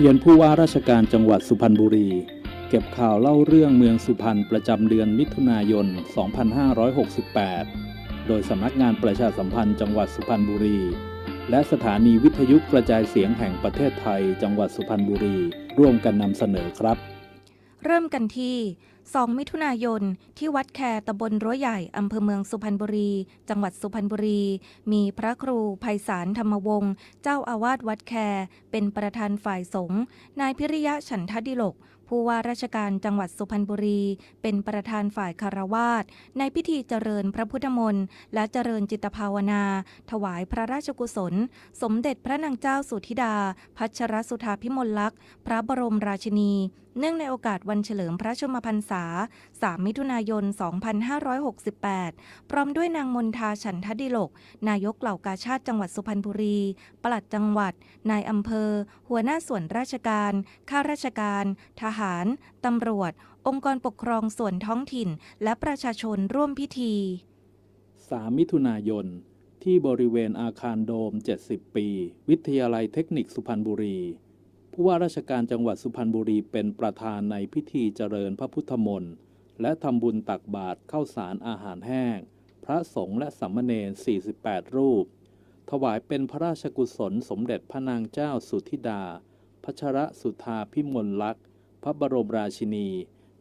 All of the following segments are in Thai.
เรียนผู้ว่าราชการจังหวัดสุพรรณบุรี เก็บข่าวเล่าเรื่องเมืองสุพรรณประจำเดือนมิถุนายน 2568 โดยสำนักงานประชาสัมพันธ์จังหวัดสุพรรณบุรี และสถานีวิทยุกระจายเสียงแห่งประเทศไทย จังหวัดสุพรรณบุรี ร่วมกันนำเสนอครับ เริ่มกันที่ 2 มิถุนายน ที่วัดแคตำบลรั้วใหญ่อำเภอเมืองสุพรรณบุรี จังหวัดสุพรรณบุรี มีพระครูไพศาลธรรมวงศ์เจ้าอาวาสวัดแค เป็นประธานฝ่ายสงฆ์นายพิริยะฉันทดิลก ผู้ว่าราชการจังหวัดสุพรรณบุรี เป็นประธานฝ่ายคารวาสในพิธีเจริญพระพุทธมนต์และเจริญจิตภาวนา ถวายพระราชกุศล สมเด็จพระนางเจ้าสุธิดา พัชรสุธาพิมลลักษณ์พระบรมราชินี เนื่องในโอกาสวันเฉลิมพระชมพรรษา 3 มิถุนายน 2568 พร้อมด้วยนางมนทาฉันทดิลก นายกเหล่ากาชาติจังหวัดสุพรรณบุรี ปลัดจังหวัด นายอำเภอ หัวหน้าส่วนราชการ ข้าราชการ ทหาร ตำรวจ องค์กรปกครองส่วนท้องถิ่น และประชาชนร่วมพิธี 3 มิถุนายน ที่บริเวณอาคารโดม 70 ปี วิทยาลัยเทคนิคสุพรรณบุรี ผู้ว่าราชการจังหวัดสุพรรณบุรีเป็นประธานในพิธีเจริญพระพุทธมนต์และทำบุญตักบาตรข้าวสารอาหารแห้ง พระสงฆ์และสามมเณร48 รูป ถวายเป็นพระราชกุศลสมเด็จพระนางเจ้าสุธิดาพัชรสุธาพิมลลักษณ์ พระบรมราชินี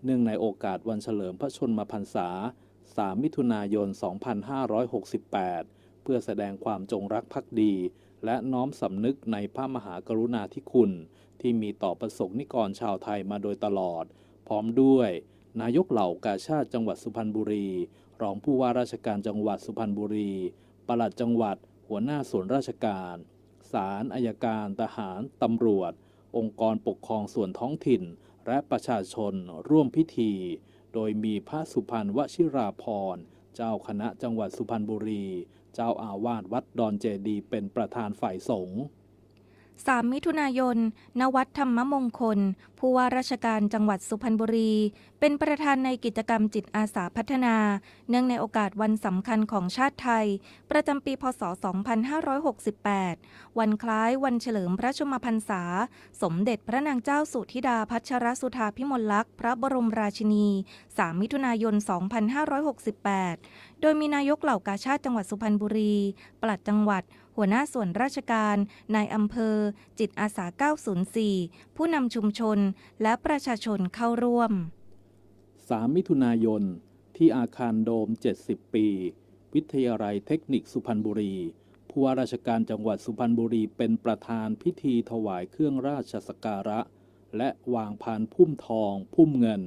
เนื่องในโอกาสวันเฉลิมพระชนมพรรษา 3 มิถุนายน 2568 เพื่อแสดงความจงรักภักดี และน้อมสำนึกในพระมหากรุณาธิคุณ ที่มีต่อประสงค์นิกรชาวไทยมาโดยตลอด พร้อมด้วย นายกเหล่ากาชาติจังหวัดสุพรรณบุรี รองผู้ว่าราชการจังหวัดสุพรรณบุรี ปลัดจังหวัด หัวหน้าส่วนราชการศาลอายการ ทหาร ตำรวจ องค์กรปกครองส่วนท้องถิ่น และประชาชนร่วมพิธี โดยมีพระสุพรรณวชิราพรณ์เจ้าคณะจังหวัดสุพรรณบุรี เจ้าอาวาสวัดดอนเจดีเป็นประธานฝ่ายสงฆ์ 3 มิถุนายนณวัดธรรมมงคล ผู้ว่าราชการจังหวัดสุพรรณบุรี เป็นประธานในกิจกรรมจิตอาสาพัฒนา เนื่องในโอกาสวันสำคัญของชาติไทย ประจำปี พศ 2568 วันคล้ายวันเฉลิมพระชมพรรษา สมเด็จพระนางเจ้าสุธิดาพัชรสุธาพิมลลักษณ์พระบรมราชินี 3 มิถุนายน 2568 โดยมีนายกเหล่ากาชาติจังหวัดสุพรรณบุรี ปลัดจังหวัด หัวหน้าส่วนราชการ นายอำเภอ จิตอาสา 904 ผู้นำชุมชน และประชาชนเข้าร่วม 3 มิถุนายน ที่อาคารโดม 70 ปี วิทยาลัยเทคนิคสุพรรณบุรี ผู้ว่าราชการจังหวัดสุพรรณบุรีเป็นประธานพิธีถวายเครื่องราชสักการะ และวางพานพุ่มทอง พุ่มเงิน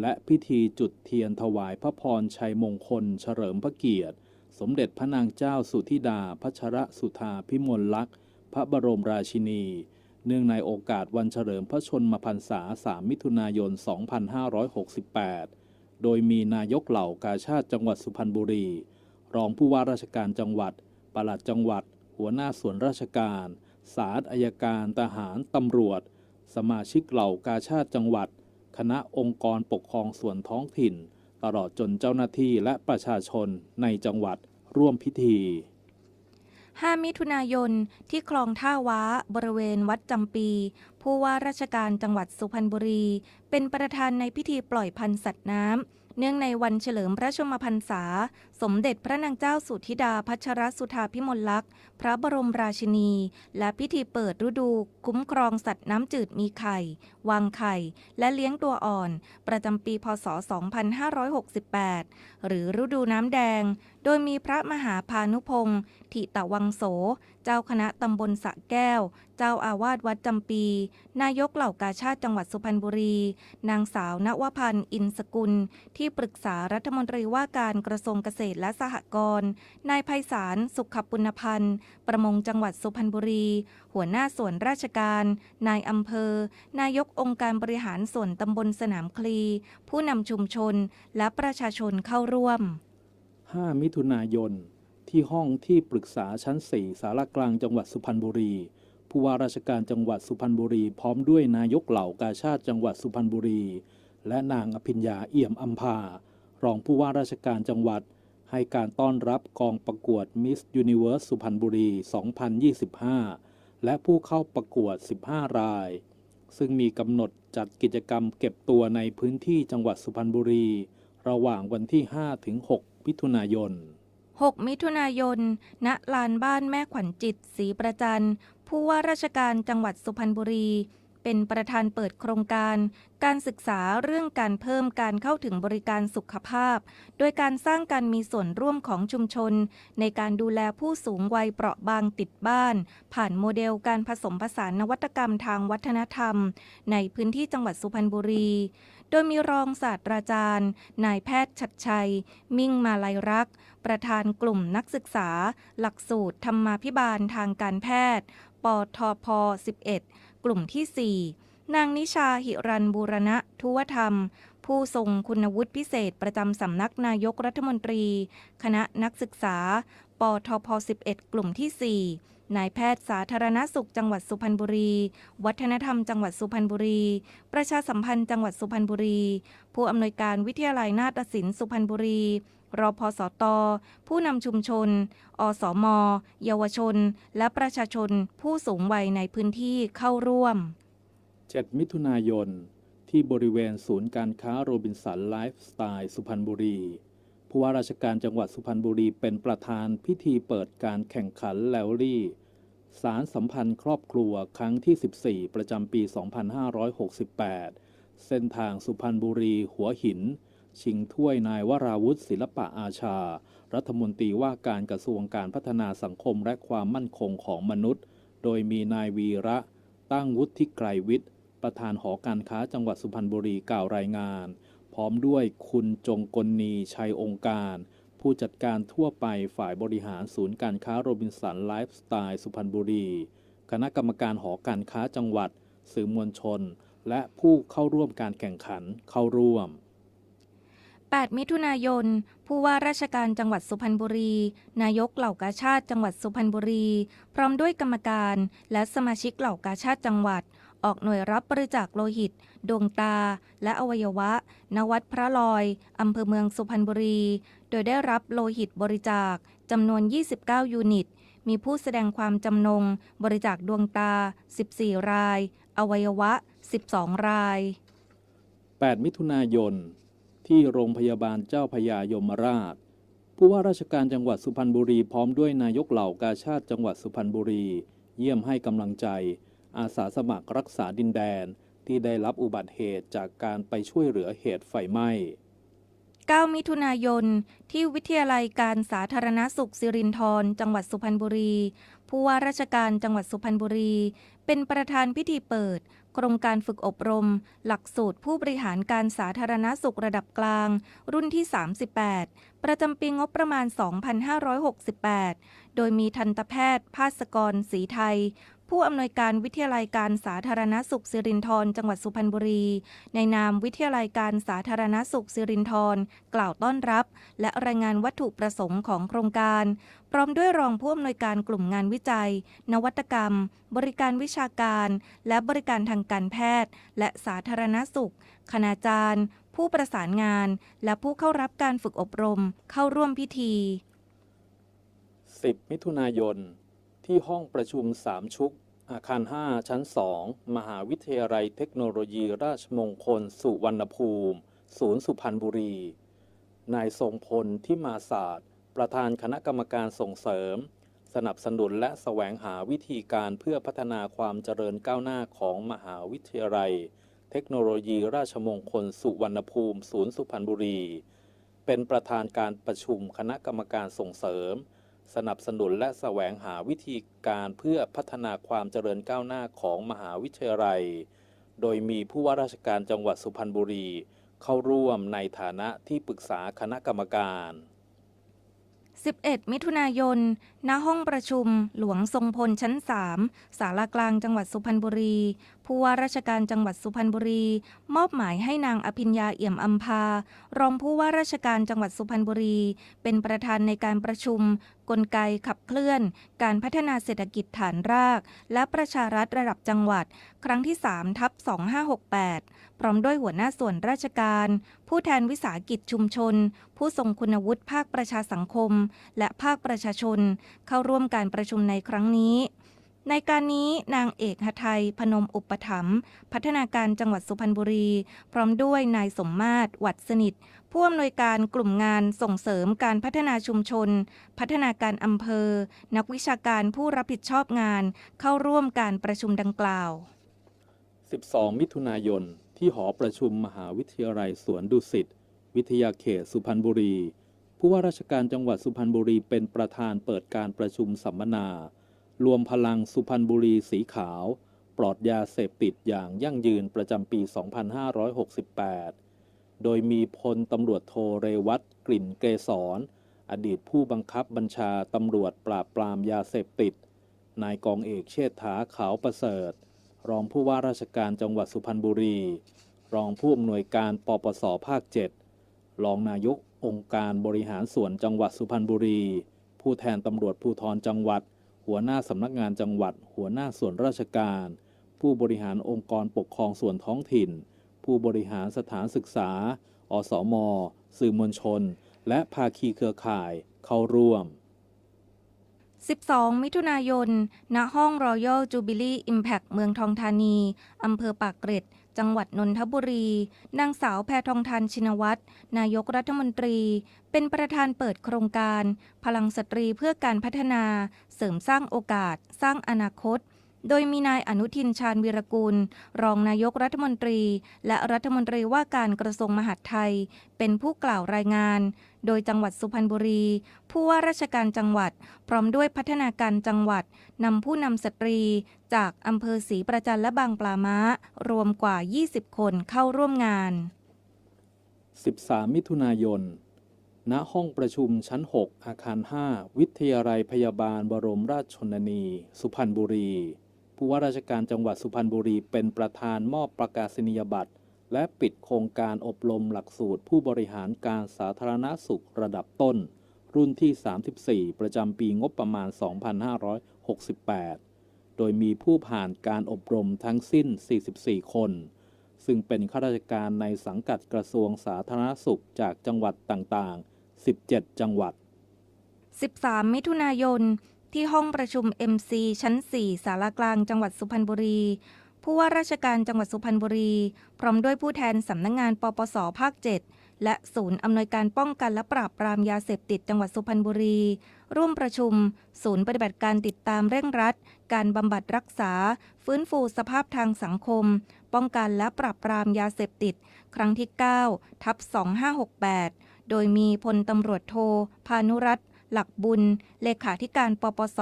และพิธีจุดเทียนถวายพระพรชัยมงคล เฉลิมพระเกียรติ สมเด็จพระนางเจ้าสุธิดาพัชรสุธาพิมลลักษณ์ พระบรมราชินี เนื่องในโอกาสวันเฉลิมพระชนมพรรษา 3 มิถุนายน 2568 โดยมีนายกเหล่ากาชาติจังหวัดสุพรรณบุรี รองผู้ว่าราชการจังหวัด ปลัดจังหวัด หัวหน้าส่วนราชการศาลอายการ ทหาร ตำรวจ สมาชิกเหล่ากาชาติจังหวัด คณะองค์กรปกครองส่วนท้องถิ่น ตลอดจนเจ้าหน้าที่และประชาชนในจังหวัดร่วมพิธี 5 มิถุนายนที่คลองท่าว้าบริเวณวัดจำปี ผู้ว่าราชการจังหวัดสุพรรณบุรี เป็นประธานในพิธีปล่อยพันธุ์สัตว์น้ำ เนื่องในวันเฉลิมพระชมพรรษา สมเด็จพระนางเจ้าสุธิดาพัชรสุธาพิมลลักษณ์ พระบรมราชินี และพิธีเปิดฤดู คุ้มครองสัตว์น้ำจืดมีไข่ วางไข่ และเลี้ยงตัวอ่อน ประจำปีพศ 2568 หรือฤดูน้ำแดง โดยมีพระมหาพานุพงศ์ทิตวังโส เจ้าคณะตำบลสะแก้ว เจ้าอาวาสวัดจำปี นายกเหล่ากาชาติจังหวัดสุพรรณบุรี นางสาวนวพันธ์อินสกุล ที่ปรึกษารัฐมนตรีว่าการกระทรวงเกษตรและสหกรณ์ นายไพศาลสุขปุณพันธ์ ประมงจังหวัดสุพรรณบุรี หัวหน้าส่วนราชการ นายอำเภอ นายกองค์การบริหารส่วนตำบลสนามคลี ผู้นำชุมชนและประชาชนเข้าร่วม 5 มิถุนายน ที่ห้องที่ปรึกษาชั้น 4 สารกลางจังหวัดสุพรรณบุรี ผู้ว่าราชการจังหวัดสุพรรณบุรี พร้อมด้วยนายกเหล่ากาชาติจังหวัดสุพรรณบุรี และนางอภิญญาเอี่ยมอัมพารองผู้ว่าราชการจังหวัดให้การต้อนรับกองประกวด Miss Universe สุพรรณบุรี 2025 และผู้เข้าประกวด 15 ราย ซึ่งมีกำหนดจัดกิจกรรมเก็บตัวในพื้นที่จังหวัดสุพรรณบุรี ระหว่างวันที่ 5 ถึง 6 มิถุนายน 6 มิถุนายน ณ ลานบ้านแม่ขวัญจิตศรีประจันผู้ว่าราชการจังหวัดสุพรรณบุรี เป็นประธานเปิดโครงการ การศึกษาเรื่องการเพิ่มการเข้าถึงบริการสุขภาพ โดยการสร้างการมีส่วนร่วมของชุมชน ในการดูแลผู้สูงวัยเปราะบางติดบ้าน ผ่านโมเดลการผสมผสานนวัตกรรมทางวัฒนธรรม ในพื้นที่จังหวัดสุพรรณบุรี โดยมีรองศาสตราจารย์ นายแพทย์ชัดชัย มิ่งมาลัยรัก ประธานกลุ่มนักศึกษา หลักสูตรธรรมาภิบาลทางการแพทย์ ปทพ 11 กลุ่มที่ 4 นางนิชาหิรันบูรณะ ทุวธรรม ผู้ทรงคุณวุฒิพิเศษประจำสำนักนายกรัฐมนตรี คณะนักศึกษา ปทพ 11 กลุ่มที่ 4 นายแพทย์สาธารณสุขจังหวัดสุพรรณบุรี วัฒนธรรมจังหวัดสุพรรณบุรี ประชาสัมพันธ์จังหวัดสุพรรณบุรี ผู้อำนวยการวิทยาลัยนาฏศิลป์สุพรรณบุรีรพสต ผู้นำชุมชน อสมเยาวชน และประชาชนผู้สูงวัยในพื้นที่เข้าร่วม 7 มิถุนายน ที่บริเวณศูนย์การค้าโรบินสันไลฟ์สไตล์สุพรรณบุรี ผู้ว่าราชการจังหวัดสุพรรณบุรีเป็นประธานพิธีเปิดการแข่งขันแลวรี่ สารสัมพันธ์ครอบครัวครั้งที่ 14 ประจำปี 2568 เส้นทางสุพรรณบุรี หัวหิน ชิงถ้วยนายวราวุธศิลปะอาชา รัฐมนตรีว่าการกระทรวงการพัฒนาสังคมและความมั่นคงของมนุษย์ โดยมีนายวีระ ตั้งวุฒิไกรวิทย์ ประธานหอการค้าจังหวัดสุพรรณบุรีกล่าวรายงาน พร้อมด้วยคุณจงกลนีชัยองค์การ ผู้จัดการทั่วไปฝ่ายบริหารศูนย์การค้าโรบินสันไลฟ์สไตล์สุพรรณบุรี คณะกรรมการหอการค้าจังหวัด สื่อมวลชน และผู้เข้าร่วมการแข่งขันเข้าร่วม 8 มิถุนายน ผู้ว่าราชการจังหวัดสุพรรณบุรี นายกเหล่ากาชาติจังหวัดสุพรรณบุรี พร้อมด้วยกรรมการ และสมาชิกเหล่ากาชาติจังหวัด ออกหน่วยรับบริจาคโลหิต ดวงตา และอวัยวะ ณ วัดพระลอย อำเภอเมืองสุพรรณบุรี โดยได้รับโลหิตบริจาคจำนวน 29 ยูนิต มีผู้แสดงความจำนง บริจาคดวงตา 14 ราย อวัยวะ 12 ราย 8 มิถุนายน ที่โรงพยาบาลเจ้าพยายมราช ผู้ว่าราชการจังหวัดสุพรรณบุรีพร้อมด้วยนายกเหล่ากาชาติจังหวัดสุพรรณบุรี เยี่ยมให้กำลังใจ อาสาสมัครรักษาดินแดนที่ได้รับอุบัติเหตุจากการไปช่วยเหลือเหตุไฟไหม้ 9 มิถุนายน ที่วิทยาลัยการสาธารณสุขสิรินธรจังหวัดสุพรรณบุรี ผู้ว่าราชการจังหวัดสุพรรณบุรี เป็นประธานพิธีเปิด โครงการฝึกอบรม หลักสูตรผู้บริหารการสาธารณสุขระดับกลาง รุ่นที่ 38 ประจำปีงบประมาณ 2568 โดยมีทันตแพทย์ ภาสกรศรีไทย ผู้อำนวยการวิทยาลัยการสาธารณสุขสิรินธรจังหวัดสุพรรณบุรี ในนามวิทยาลัยการสาธารณสุขสิรินธรกล่าวต้อนรับ และรายงานวัตถุประสงค์ของโครงการ พร้อมด้วยรองผู้อำนวยการกลุ่มงานวิจัย นวัตกรรม บริการวิชาการ และบริการทางการแพทย์ และสาธารณสุข คณาจารย์ ผู้ประสานงาน และผู้เข้ารับการฝึกอบรม เข้าร่วมพิธี 10 มิถุนายนที่ห้องประชุมสามชุก อาคาร 5 ชั้น 2 มหาวิทยาลัยเทคโนโลยีราชมงคล สุวรรณภูมิ ศูนย์สุพรรณบุรี นายทรงพลที่มาศาสตร์ ประธานคณะกรรมการส่งเสริม สนับสนุนและแสวงหาวิธีการเพื่อพัฒนาความเจริญก้าวหน้าของมหาวิทยาลัย เทคโนโลยีราชมงคล สุวรรณภูมิ ศูนย์สุพรรณบุรี เป็นประธานการประชุมคณะกรรมการส่งเสริม สนับสนุนและแสวงหาวิธีการเพื่อพัฒนาความเจริญก้าวหน้าของมหาวิทยาลัย โดยมีผู้ว่าราชการจังหวัดสุพรรณบุรี เข้าร่วมในฐานะที่ปรึกษาคณะกรรมการ 11 มิถุนายน ณ ห้องประชุม หลวงทรงพลชั้น3ศาลากลางจังหวัดสุพรรณบุรี ผู้ว่าราชการจังหวัดสุพรรณบุรี มอบหมายให้นางอภิญญาเอี่ยมอัมพารองผู้ว่าราชการจังหวัดสุพรรณบุรี เป็นประธานในการประชุม กลไกขับเคลื่อน การพัฒนาเศรษฐกิจฐานราก และประชารัฐระดับจังหวัด ครั้งที่3ทับ2568 พร้อมด้วยหัวหน้าส่วนราชการ ผู้แทนวิสาหกิจชุมชน ผู้ทรงคุณวุฒิภาคประชาสังคม และภาคประชาชน เข้าร่วมการประชุมในครั้งนี้ ในการนี้นางเอกหทัยพนมอุปถัมภ์พัฒนาการจังหวัดสุพรรณบุรี พร้อมด้วยนายสมมาตรวัดสนิท ผู้อำนวยการกลุ่มงานส่งเสริมการพัฒนาชุมชน พัฒนาการอำเภอ นักวิชาการผู้รับผิดชอบงาน เข้าร่วมการประชุมดังกล่าว 12 มิถุนายน ที่หอประชุมมหาวิทยาลัยสวนดุสิตวิทยาเขตสุพรรณบุรี ผู้ว่าราชการจังหวัดสุพรรณบุรีเป็นประธานเปิดการประชุมสัมมนา รวมพลังสุพรรณบุรีสีขาว ปลอดยาเสพติดอย่างยั่งยืนประจำปี 2568 โดยมีพลตำรวจโทเรวัตกลิ่นเกษรอดีตผู้บังคับบัญชาตำรวจปราบปรามยาเสพติด นายกองเอกเชษฐาขาวประเสริฐ รองผู้ว่าราชการจังหวัดสุพรรณบุรี รองผู้อำนวยการปปสภาค 7 รองนายกองค์การบริหารส่วนจังหวัดสุพรรณบุรี ผู้แทนตำรวจภูธรจังหวัด หัวหน้าสำนักงานจังหวัด หัวหน้าส่วนราชการ ผู้บริหารองค์กรปกครองส่วนท้องถิ่น ผู้บริหารสถานศึกษา อสม สื่อมวลชน และภาคีเครือข่ายเข้าร่วม 12 มิถุนายน ณ ห้อง Royal Jubilee Impact เมืองทองธานี อำเภอปากเกร็ด จังหวัดนนทบุรี นางสาวแพทองทานชินวัตร นายกรัฐมนตรี เป็นประธานเปิดโครงการ พลังสตรีเพื่อการพัฒนา เสริมสร้างโอกาส สร้างอนาคต โดยมีนายอนุทินชาญวีรกุลรองนายกรัฐมนตรี และรัฐมนตรีว่าการกระทรวงมหาดไทย เป็นผู้กล่าวรายงาน โดยจังหวัดสุพรรณบุรี ผู้ว่าราชการจังหวัด พร้อมด้วยพัฒนาการจังหวัดนำผู้นำสตรี จากอำเภอศรีประจันและบางปลาม้า รวมกว่า 20 คนเข้าร่วมงาน 13 มิถุนายน ณ ห้องประชุมชั้น 6 อาคาร 5 วิทยาลัยพยาบาลบรมราชชนนี สุพรรณบุรี ผู้ว่าราชการจังหวัดสุพรรณบุรีเป็นประธานมอบประกาศนียบัตร และปิดโครงการอบรมหลักสูตร ผู้บริหารการสาธารณสุขระดับต้น รุ่นที่ 34 ประจำปีงบประมาณ 2568 โดยมีผู้ผ่านการอบรมทั้งสิ้น 44 คน ซึ่งเป็นข้าราชการในสังกัดกระทรวงสาธารณสุขจากจังหวัดต่างๆ 17 จังหวัด 13 มิถุนายน ที่ห้องประชุม MC ชั้น 4 สารากลางจังหวัดสุพรรณบุรี ผู้ว่าราชการจังหวัดสุพรรณบุรี พร้อมด้วยผู้แทนสำนักงงานปปสภาค 7 และศูนย์อำนวยการป้องกันและปราบปรามยาเสพติดจังหวัดสุพรรณบุรี ร่วมประชุม ศูนย์ปฏิบัติการติดตามเร่งรัด การบำบัดรักษา ฟื้นฟูสภาพทางสังคม ป้องกันและปราบปรามยาเสพติด ครั้งที่ 9 ทับ 2568 โดยมีพลตำรวจโท พานุรัตน์ หลักบุญ เลขาธิการปปส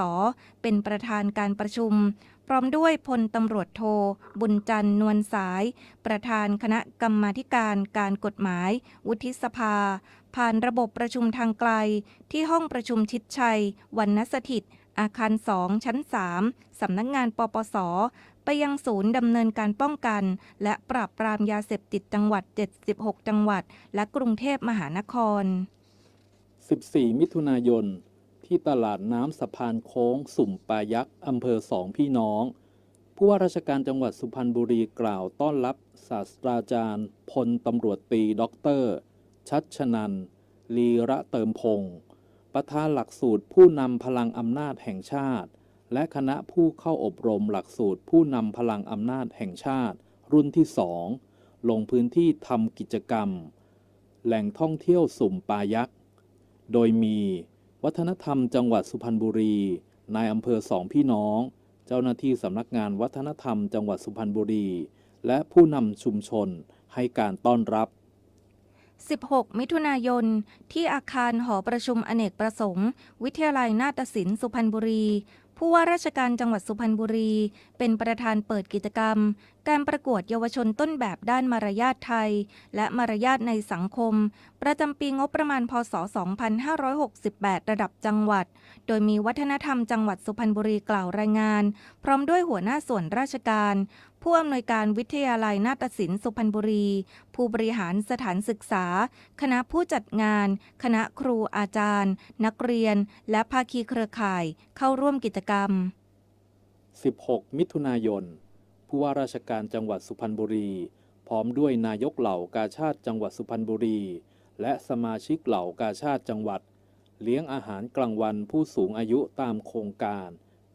เป็นประธานการประชุม พร้อมด้วยพลตำรวจโท บุญจันทร์นวลสาย ประธานคณะกรรมาการการกฎหมาย วุฒิสภา ผ่านระบบประชุมทางไกล ที่ห้องประชุมชิดชัยวันนสถิต อาคาร 2 ชั้น 3 สำนักงงานปปสไปยังศูนย์ดำเนินการป้องกัน และปราบปรามยาเสพติดจังหวัด 76 จังหวัด และกรุงเทพมหานคร 14 มิถุนายน ที่ตลาดน้ำสะพานโค้ง สุ่มปายักษ์อำเภอสองพี่น้อง ผู้ว่าราชการจังหวัดสุพรรณบุรีกล่าวต้อนรับศาสตราจารย์ พลตำรวจตรีด็อกเตอร์ ชัดชนัน ลีระเติมพงศ์ประธานหลักสูตรผู้นำพลังอำนาจแห่งชาติ และคณะผู้เข้าอบรมหลักสูตรผู้นำพลังอำนาจแห่งชาติ รุ่นที่สองลงพื้นที่ทำกิจกรรม แหล่งท่องเที่ยวสุ่มปายักษ์ โดยมี วัฒนธรรมจังหวัดสุพรรณบุรี นายอำเภอสองพี่น้อง เจ้าหน้าที่สำนักงานวัฒนธรรมจังหวัดสุพรรณบุรี และผู้นำชุมชนให้การต้อนรับ 16 มิถุนายน ที่อาคารหอประชุมอเนกประสงค์ วิทยาลัยนาฏศิลป์สุพรรณบุรี ผู้ว่าราชการจังหวัดสุพรรณบุรี เป็นประธานเปิดกิจกรรม การประกวดเยาวชนต้นแบบด้านมารยาทไทย และมารยาทในสังคม ประจำปีงบประมาณพศ 2568 ระดับจังหวัด โดยมีวัฒนธรรมจังหวัดสุพรรณบุรีกล่าวรายงาน พร้อมด้วยหัวหน้าส่วนราชการ ผู้อำนวยการวิทยาลัยนาฏศิลป์สุพรรณบุรี ผู้บริหารสถานศึกษา คณะผู้จัดงาน คณะครูอาจารย์ นักเรียน และภาคีเครือข่ายเข้าร่วมกิจกรรม 16 มิถุนายน ผู้ว่าราชการจังหวัดสุพรรณบุรี พร้อมด้วยนายกเหล่ากาชาติจังหวัดสุพรรณบุรี และสมาชิกเหล่ากาชาติจังหวัด เลี้ยงอาหารกลางวันผู้สูงอายุตามโครงการ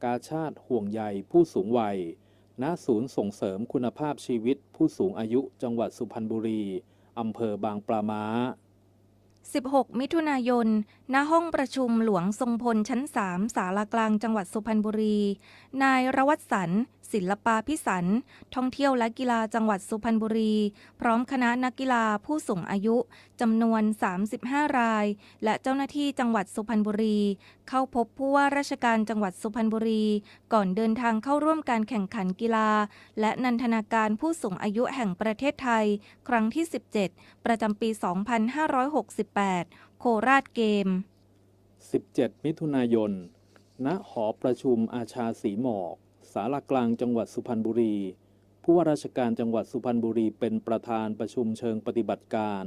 กาชาติห่วงใยผู้สูงวัย ณศูนย์ส่งเสริมคุณภาพชีวิตผู้สูงอายุจังหวัดสุพรรณบุรี อำเภอบางปลาม้า 16 มิถุนายน ณ ห้องประชุมหลวงทรงพลชั้น 3 สารากลางจังหวัดสุพรรณบุรี นายรวัตสัน ศิลปาพิสันท่องเที่ยวและกีฬาจังหวัดสุพรรณบุรี พร้อมคณะนักกีฬาผู้สูงอายุจำนวน 35 ราย และเจ้าหน้าที่จังหวัดสุพรรณบุรี เข้าพบผู้ว่าราชการจังหวัดสุพรรณบุรี ก่อนเดินทางเข้าร่วมการแข่งขันกีฬา และนันทนาการผู้สูงอายุแห่งประเทศไทย ครั้งที่ 17 ประจำปี 2568 โคราชเกม 17 มิถุนายน ณ หอประชุมอาชาสีหมอก สารากลางจังหวัดสุพรรณบุรี ผู้ว่าราชการจังหวัดสุพรรณบุรีเป็นประธานประชุมเชิงปฏิบัติการ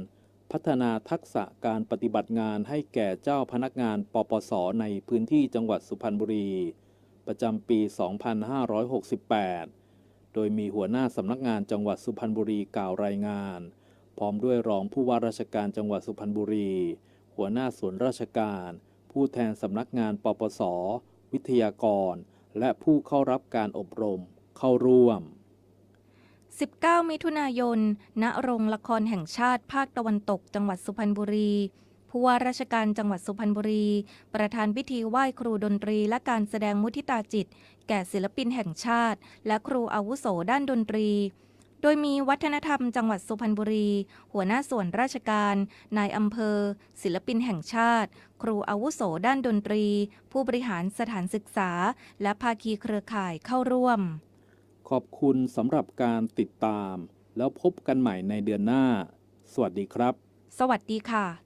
พัฒนาทักษะการปฏิบัติงานให้แก่เจ้าพนักงานปปส ในพื้นที่จังหวัดสุพรรณบุรี ประจำปี 2568 โดยมีหัวหน้าสำนักงานจังหวัดสุพรรณบุรีกล่าวรายงาน พร้อมด้วยรองผู้ว่าราชการจังหวัดสุพรรณบุรี หัวหน้าส่วนราชการ ผู้แทนสำนักงานปปส วิทยากร และผู้เข้ารับการอบรมเข้าร่วม 19 มิถุนายน ณ โรงละครแห่งชาติภาคตะวันตก จังหวัดสุพรรณบุรี ผู้ว่าราชการจังหวัดสุพรรณบุรี ประธานพิธีไหว้ครูดนตรีและการแสดงมุทิตาจิต แก่ศิลปินแห่งชาติ และครูอาวุโสด้านดนตรี โดยมีวัฒนธรรมจังหวัดสุพรรณบุรี หัวหน้าส่วนราชการ นายอำเภอ ศิลปินแห่งชาติ ครูอาวุโสด้านดนตรี ผู้บริหารสถานศึกษา และภาคีเครือข่ายเข้าร่วม ขอบคุณสำหรับการติดตาม แล้วพบกันใหม่ในเดือนหน้า สวัสดีครับ สวัสดีค่ะ